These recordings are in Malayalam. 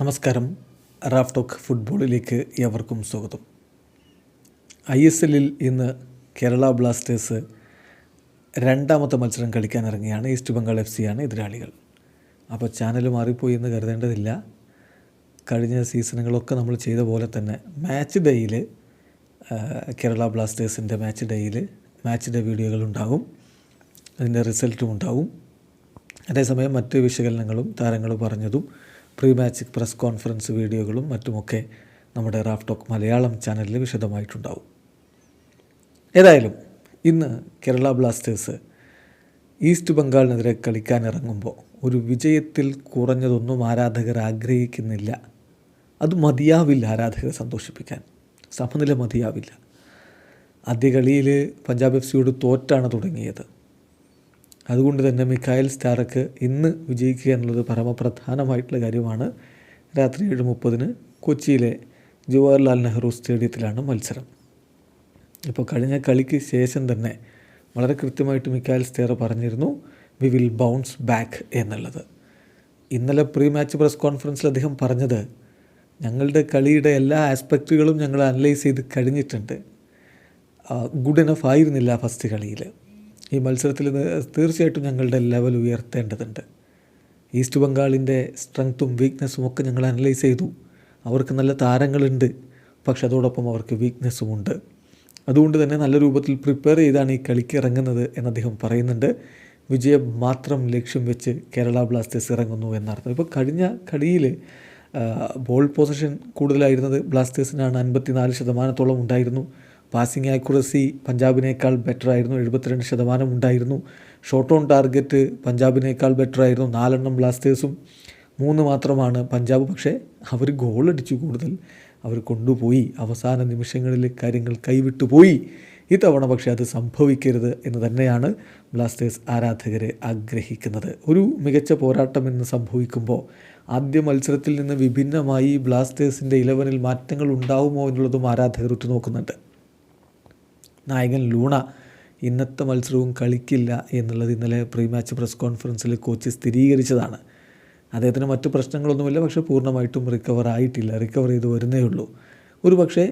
നമസ്കാരം. റാഫ് ടോക്ക് ഫുട്ബോളിലേക്ക് ഏവർക്കും സ്വാഗതം. ഐ എസ് എല്ലിൽ ഇന്ന് കേരള ബ്ലാസ്റ്റേഴ്സ് രണ്ടാമത്തെ മത്സരം കളിക്കാൻ ഇറങ്ങിയാണ്. ഈസ്റ്റ് ബംഗാൾ എഫ് സിയാണ് എതിരാളികൾ. അപ്പോൾ ചാനൽ മാറിപ്പോയി എന്ന് കരുതേണ്ടതില്ല. കഴിഞ്ഞ സീസണുകളൊക്കെ നമ്മൾ ചെയ്ത പോലെ തന്നെ മാച്ച് ഡേയിൽ കേരള ബ്ലാസ്റ്റേഴ്സിന്റെ മാച്ച് ഡേയിൽ മാച്ച് ഡേ വീഡിയോകൾ ഉണ്ടാകും. അതിന്റെ റിസൾട്ടും ഉണ്ടാവും അതേസമയം മറ്റ് വിശകലനങ്ങളും താരങ്ങൾ പറഞ്ഞതും പ്രീ മാച്ച് പ്രസ് കോൺഫറൻസ് വീഡിയോകളും മറ്റുമൊക്കെ നമ്മുടെ റാഫ് ടോക്ക് മലയാളം ചാനലിൽ വിശദമായിട്ടുണ്ടാവും. ഏതായാലും ഇന്ന് കേരള ബ്ലാസ്റ്റേഴ്സ് ഈസ്റ്റ് ബംഗാളിനെതിരെ കളിക്കാനിറങ്ങുമ്പോൾ ഒരു വിജയത്തിൽ കുറഞ്ഞതൊന്നും ആരാധകർ ആഗ്രഹിക്കുന്നില്ല. അത് മതിയാവില്ല ആരാധകരെ സന്തോഷിപ്പിക്കാൻ. സമനില മതിയാവില്ല. ആദ്യ കളിയിൽ പഞ്ചാബ് എഫ് സിയോട് തോറ്റാണ് തുടങ്ങിയത്. അതുകൊണ്ട് തന്നെ മിക്കായൽ സ്റ്റാർക്ക് ഇന്ന് വിജയിക്കുക എന്നുള്ളത് പരമപ്രധാനമായിട്ടുള്ള കാര്യമാണ്. രാത്രി ഏഴ് മുപ്പതിന് കൊച്ചിയിലെ ജവഹർലാൽ നെഹ്റു സ്റ്റേഡിയത്തിലാണ് മത്സരം. ഇപ്പോൾ കഴിഞ്ഞ കളിക്ക് ശേഷം തന്നെ വളരെ കൃത്യമായിട്ട് മിക്കായൽ സ്റ്റേർ പറഞ്ഞിരുന്നു വി വിൽ ബൗൺസ് ബാക്ക് എന്നുള്ളത്. ഇന്നലെ പ്രീ മാച്ച് പ്രസ് കോൺഫറൻസിൽ അദ്ദേഹം പറഞ്ഞത് ഞങ്ങളുടെ കളിയുടെ എല്ലാ ആസ്പെക്റ്റുകളും ഞങ്ങൾ അനലൈസ് ചെയ്ത് കഴിഞ്ഞിട്ടുണ്ട്. ഗുഡ് എനഫ് ആയിരുന്നില്ല ഫസ്റ്റ് കളിയിൽ. ഈ മത്സരത്തിൽ തീർച്ചയായിട്ടും ഞങ്ങളുടെ ലെവൽ ഉയർത്തേണ്ടതുണ്ട്. ഈസ്റ്റ് ബംഗാളിന്റെ സ്ട്രെങ്ത്തും വീക്ക്നെസ്സും ഒക്കെ ഞങ്ങൾ അനലൈസ് ചെയ്തു. അവർക്ക് നല്ല താരങ്ങളുണ്ട് പക്ഷെ അതോടൊപ്പം അവർക്ക് വീക്ക്നെസ്സും ഉണ്ട്. അതുകൊണ്ട് തന്നെ നല്ല രൂപത്തിൽ പ്രിപ്പയർ ചെയ്താണ് ഈ കളിക്ക് ഇറങ്ങുന്നത് എന്ന് അദ്ദേഹം പറയുന്നുണ്ട്. വിജയം മാത്രം ലക്ഷ്യം വെച്ച് കേരള ബ്ലാസ്റ്റേഴ്സ് ഇറങ്ങുന്നു എന്നർത്ഥം. ഇപ്പോൾ കഴിഞ്ഞ കളിയിൽ ബോൾ പൊസിഷൻ കൂടുതലായിരുന്നത് ബ്ലാസ്റ്റേഴ്സിനാണ് അൻപത്തിനാല് ശതമാനത്തോളം ഉണ്ടായിരുന്നു. പാസിംഗ് ആക്യുറസി പഞ്ചാബിനേക്കാൾ ബെറ്റർ ആയിരുന്നു. എഴുപത്തിരണ്ട് ശതമാനം ഉണ്ടായിരുന്നു. ഷോട്ട് ഓൺ ടാർഗറ്റ് പഞ്ചാബിനേക്കാൾ ബെറ്റർ ആയിരുന്നു. നാലെണ്ണം ബ്ലാസ്റ്റേഴ്സും മൂന്ന് മാത്രമാണ് പഞ്ചാബ്. പക്ഷേ അവർ ഗോൾ അടിച്ചു കൂടുതൽ. അവർ കൊണ്ടുപോയി. അവസാന നിമിഷങ്ങളിൽ കാര്യങ്ങൾ കൈവിട്ടു പോയി. ഇത്തവണ പക്ഷേ അത് സംഭവിക്കരുത് എന്ന് തന്നെയാണ് ബ്ലാസ്റ്റേഴ്സ് ആരാധകരെ ആഗ്രഹിക്കുന്നത്. ഒരു മികച്ച പോരാട്ടം എന്ന് സംഭവിക്കുമ്പോൾ ആദ്യ മത്സരത്തിൽ നിന്ന് വിഭിന്നമായി ബ്ലാസ്റ്റേഴ്സിന്റെ ഇലവനിൽ മാറ്റങ്ങൾ ഉണ്ടാവുമോ എന്നുള്ളതും ആരാധകർ ഉറ്റുനോക്കുന്നുണ്ട്. നായകൻ ലൂണ ഇന്നത്തെ മത്സരവും കളിക്കില്ല എന്നുള്ളത് ഇന്നലെ പ്രീ മാച്ച് പ്രസ് കോൺഫറൻസിൽ കോച്ച് സ്ഥിരീകരിച്ചതാണ്. അദ്ദേഹത്തിന് മറ്റു പ്രശ്നങ്ങളൊന്നുമില്ല പക്ഷേ പൂർണമായിട്ടും റിക്കവർ ആയിട്ടില്ല. റിക്കവർ ചെയ്ത് വരുന്നേ ഉള്ളൂ. ഒരു പക്ഷേ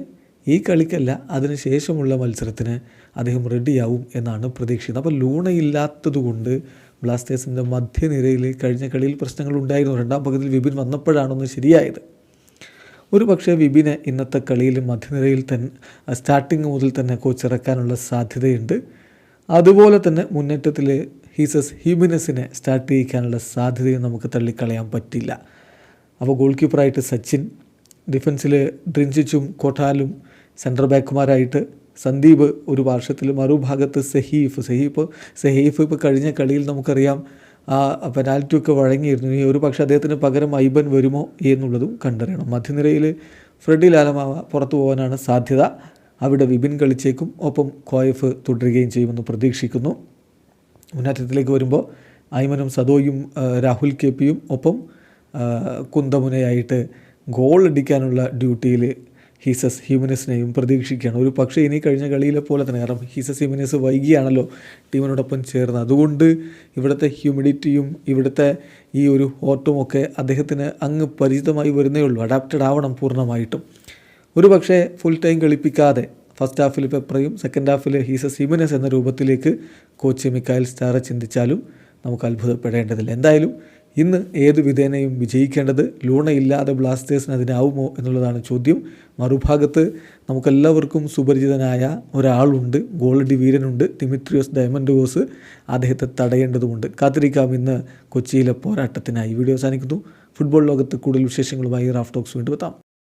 ഈ കളിക്കല്ല അതിന് ശേഷമുള്ള മത്സരത്തിന് അദ്ദേഹം റെഡിയാവും എന്നാണ് പ്രതീക്ഷിക്കുന്നത്. അപ്പോൾ ലൂണ ഇല്ലാത്തതുകൊണ്ട് ബ്ലാസ്റ്റേഴ്സിന്റെ മധ്യനിരയിൽ കഴിഞ്ഞ കളിയിൽ പ്രശ്നങ്ങൾ ഉണ്ടായിരുന്നു. രണ്ടാം പകുതിയിൽ വിപിൻ വന്നപ്പോഴാണൊന്ന് ശരിയായത്. ഒരു പക്ഷേ വിപിനെ ഇന്നത്തെ കളിയിൽ മധ്യനിരയിൽ തന്നെ സ്റ്റാർട്ടിങ് മുതൽ തന്നെ കോച്ച് ഇറക്കാനുള്ള സാധ്യതയുണ്ട്. അതുപോലെ തന്നെ മുന്നേറ്റത്തിൽ ഹീസസ് ഹ്യൂമിനസിനെ സ്റ്റാർട്ട് ചെയ്യിക്കാനുള്ള സാധ്യതയും നമുക്ക് തള്ളിക്കളയാൻ പറ്റില്ല. അപ്പോൾ ഗോൾ കീപ്പറായിട്ട് സച്ചിൻ ഡിഫൻസിൽ ഡ്രിഞ്ചിച്ചും കോട്ടാലും സെന്റർ ബാക്കുമാരായിട്ട് സന്ദീപ് ഒരു വർഷത്തിൽ മറുഭാഗത്ത് സഹീഫ് സഹീഫ് സഹീഫ് ഇപ്പോൾ കഴിഞ്ഞ കളിയിൽ നമുക്കറിയാം ആ പെനാൽറ്റിയൊക്കെ വഴങ്ങിയിരുന്നു. ഇനി ഒരു പക്ഷേ അദ്ദേഹത്തിന് പകരം ഐബൻ വരുമോ എന്നുള്ളതും കണ്ടറിയണം. മധ്യനിരയിൽ ഫ്രെഡി ലാലമാവ പുറത്തു പോകാനാണ് സാധ്യത. അവിടെ വിപിൻ കളിച്ചേക്കും. ഒപ്പം കോയഫ് തുടരുകയും ചെയ്യുമെന്ന് പ്രതീക്ഷിക്കുന്നു. മുന്നേറ്റത്തിലേക്ക് വരുമ്പോൾ ഐമനും സദോയും രാഹുൽ കെ പിയും ഒപ്പം കുന്തമുനയായിട്ട് ഗോൾ അടിക്കാനുള്ള ഡ്യൂട്ടിയിൽ ഹീസസ് ഹ്യൂമനസിനെയും പ്രതീക്ഷിക്കുകയാണ്. ഒരു പക്ഷേ ഇനി കഴിഞ്ഞ കളിയിലെ പോലെ തന്നെ കാരണം ഹീസസ് ഹ്യൂമനസ് വൈകിയാണല്ലോ ടീമിനോടൊപ്പം ചേർന്ന് അതുകൊണ്ട് ഇവിടുത്തെ ഹ്യൂമിഡിറ്റിയും ഇവിടുത്തെ ഈ ഒരു ഓട്ടുമൊക്കെ അദ്ദേഹത്തിന് അങ്ങ് പരിചിതമായി വരുന്നേ ഉള്ളൂ. അഡാപ്റ്റഡ് ആവണം പൂർണമായിട്ടും. ഒരു പക്ഷേ ഫുൾ ടൈം കളിപ്പിക്കാതെ ഫസ്റ്റ് ഹാഫിൽ പെപ്രയും സെക്കൻഡ് ഹാഫിൽ ഹീസസ് ഹ്യൂമനസ് എന്ന രൂപത്തിലേക്ക് കോച്ച് മിക്കായൽ സ്റ്റാറെ ചിന്തിച്ചാലും നമുക്ക് അത്ഭുതപ്പെടേണ്ടതില്ല. എന്തായാലും ഇന്ന് ഏതു വിധേനയും വിജയിക്കേണ്ടത് ലൂണ ലൂണയില്ലാതെ ബ്ലാസ്റ്റേഴ്സിന് അതിനാവുമോ എന്നുള്ളതാണ് ചോദ്യം. മറുഭാഗത്ത് നമുക്കെല്ലാവർക്കും സുപരിചിതനായ ഒരാളുണ്ട് ഗോൾഡി വീരനുണ്ട് ദിമിത്രിയോസ് ഡയമൻഡോസ് അദ്ദേഹത്തെ തടയേണ്ടതുമുണ്ട്. കാത്തിരിക്കാം ഇന്ന് കൊച്ചിയിലെ പോരാട്ടത്തിനായി. വീഡിയോ അവസാനിക്കുന്നു. ഫുട്ബോൾ ലോകത്ത് കൂടുതൽ വിശേഷങ്ങളുമായി റാഫ് ടോക്സ് വീണ്ടും എത്താം.